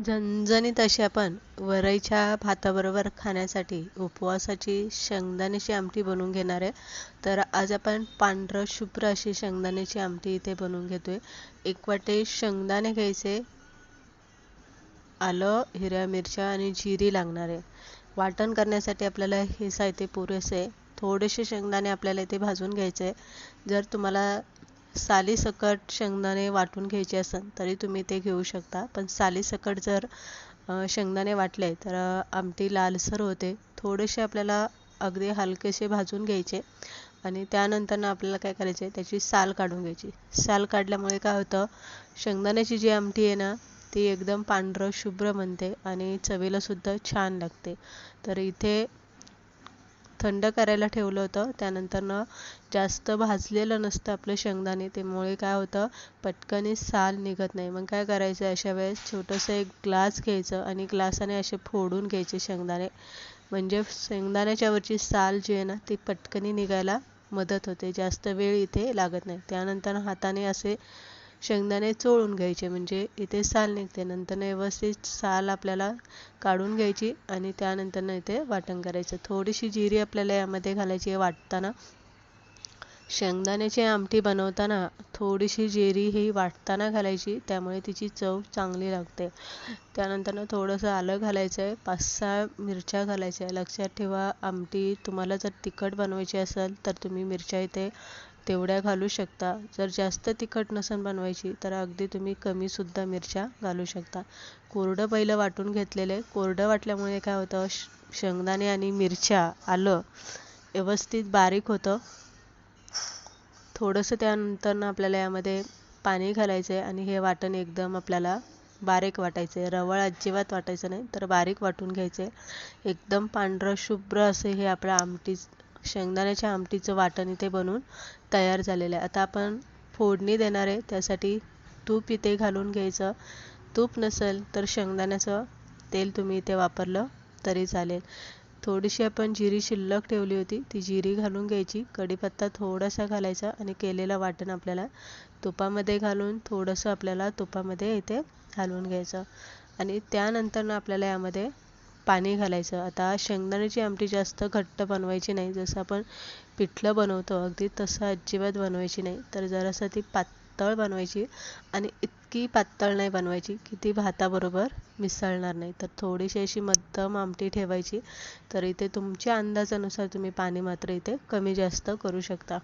झणझणीत अशी आपण वरईच्या भाताबरोबर खाण्यासाठी उपवासाची शेंगदाण्याची आमटी बनवून घेणार आहे. तर आज आपण पांढरं शुभ्र अशी शेंगदाण्याची आमटी इथे बनवून घेतोय. एक वाटे शेंगदाणे घ्यायचे. आलं हिरव्या मिरच्या आणि जिरी लागणार आहे. वाटण करण्यासाठी आपल्याला हे साहित्य पुरेसे आहे. थोडेसे शेंगदाणे आपल्याला इथे भाजून घ्यायचे जर तुम्हाला सालीसकट शेंगदाणे वाटून घ्यायचे असेल तरी तुम्ही ते घेऊ शकता. पण सालीसकट जर शेंगदाणे वाटले तर आमटी लालसर होते. थोडेसे आपल्याला अगदी हलकेसे भाजून घ्यायचे आणि त्यानंतर आपल्याला काय करायचे त्याची साल काढून घ्यायची. साल काढल्यामुळे काय होतं शेंगदाण्याची जी आमटी आहे ना ती एकदम पांढरं शुभ्र बनते आणि चवीलासुद्धा छान लागते. तर इथे थंड करायला ठेवलं होतं. त्यानंतरनं जास्त भाजलेलं नसतं आपलं शेंगदाणे. त्यामुळे काय होतं पटकन साल निघत नाही. मग काय करायचं अशा वेळेस छोटंसं एक ग्लास घ्यायचं आणि ग्लासाने असे फोडून घ्यायचे शेंगदाणे. म्हणजे शेंगदाण्याच्या वरची साल जी आहे ना ती पटकनी निघायला मदत होते. जास्त वेळ इथे लागत नाही. त्यानंतर हाताने असे शेंगदाणे चोळून घ्यायचे म्हणजे इथे साल निघते नंतर व्यवस्थित साल आपल्याला काढून घ्यायची आणि त्यानंतर इथे वाटण करायचं. थोडीशी जिरी आपल्याला यामध्ये घालायची आहे वाटताना. शेंगदाण्याची आमटी बनवताना थोडीशी जिरी ही वाटताना घालायची त्यामुळे तिची चव चांगली लागते. त्यानंतर थोडंसं आलं घालायचं आहे पाच सहा मिरच्या घालायच्या. लक्षात ठेवा आमटी तुम्हाला जर तिखट बनवायची असेल तर तुम्ही मिरच्या इथे तेवढ्या घालू शकता. जर जास्त तिखट नसेल बनवायची तर अगदी तुम्ही कमीसुद्धा मिरच्या घालू शकता. कोरडं पहिलं वाटून घेतलेले. कोरडं वाटल्यामुळे काय होतं? शेंगदाणे आणि मिरच्या आलं व्यवस्थित बारीक होतं. थोडंसं त्यानंतर आपल्याला यामध्ये पाणी घालायचं आहे आणि हे वाटण एकदम आपल्याला बारीक वाटायचं आहे रवळ अजिबात वाटायचं नाही तर बारीक वाटून घ्यायचं आहे एकदम पांढरं शुभ्र असे हे आपलं आमटी शेंगदाण्याच्या आमटीचं वाटण इथे बनवून तयार झालेलं आहे. आता आपण फोडणी देणार आहे त्यासाठी तूप इथे घालून घ्यायचं. तूप नसेल तर शेंगदाण्याचं तेल तुम्ही इथे वापरलं तरी चालेल. थोडीशी आपण जिरी शिल्लक ठेवली होती. ती जिरी घालून घ्यायची. कढीपत्ता थोडासा घालायचा आणि केलेलं वाटण आपल्याला तुपामध्ये घालून थोडंसं आपल्याला तुपामध्ये इथे घालून घ्यायचं. आणि त्यानंतर आपल्याला यामध्ये पाणी घालायचं. आता शेंगदाण्याची आमटी जास्त घट्ट बनवायची नाही. जसं आपण पिठलं बनवतो अगदी तसं अजिबात बनवायची नाही. तर जरासं ती पातळ बनवायची आणि इतकी पातळ नाही बनवायची की ती भाताबरोबर मिसळणार नाही. तर थोडीशी अशी मध्यम आमटी ठेवायची तर इथे तुमच्या अंदाजानुसार तुम्ही पाणी मात्र इथे कमी जास्त करू शकता.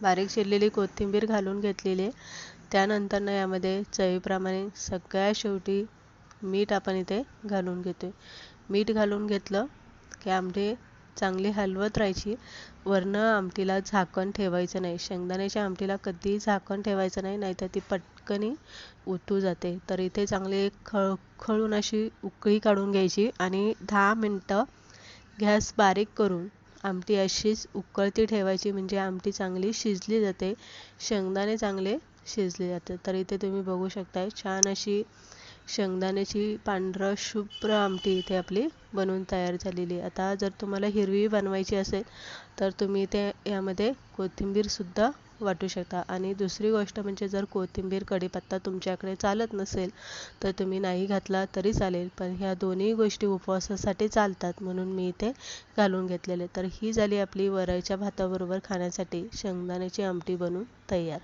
बारीक चिरलेली कोथिंबीर घालून घेतलेली आहे. त्यानंतर यामध्ये चवीप्रमाणे सगळ्या शेवटी मीठ आपण इथे घालून घेतो आहे मीठ घालून घेतलं की आमटी चांगली हलवत राहायची. वरनं आमटीला झाकण ठेवायचं नाही. शेंगदाण्याच्या आमटीला कधीही झाकण ठेवायचं नाही नाहीतर ती पटकनी उतू जाते. तर इथे चांगली एक खळखळून अशी उकळी काढून घ्यायची आणि दहा मिनटं गॅस बारीक करून आमटी अशीच उकळती ठेवायची म्हणजे आमटी चांगली शिजली जाते. शेंगदाणे चांगले शिजले जाते तर इथे तुम्ही बघू शकताय छान अशी शेंगदाण्याची पांढरं शुभ्र आमटी इथे आपली बनवून तयार झालेली आहे. आता जर तुम्हाला हिरवी बनवायची असेल तर तुम्ही ते यामध्ये कोथिंबीरसुद्धा वाटू शकता. आणि दुसरी गोष्ट म्हणजे जर कोथिंबीर कढीपत्ता तुमच्याकडे चालत नसेल तर तुम्ही नाही घातला तरी चालेल. पण ह्या दोन्ही गोष्टी उपवासासाठी चालतात म्हणून मी इथे घालून घेतलेले. तर ही झाली आपली वरायच्या भाताबरोबर खाण्यासाठी शेंगदाण्याची आमटी बनवून तयार.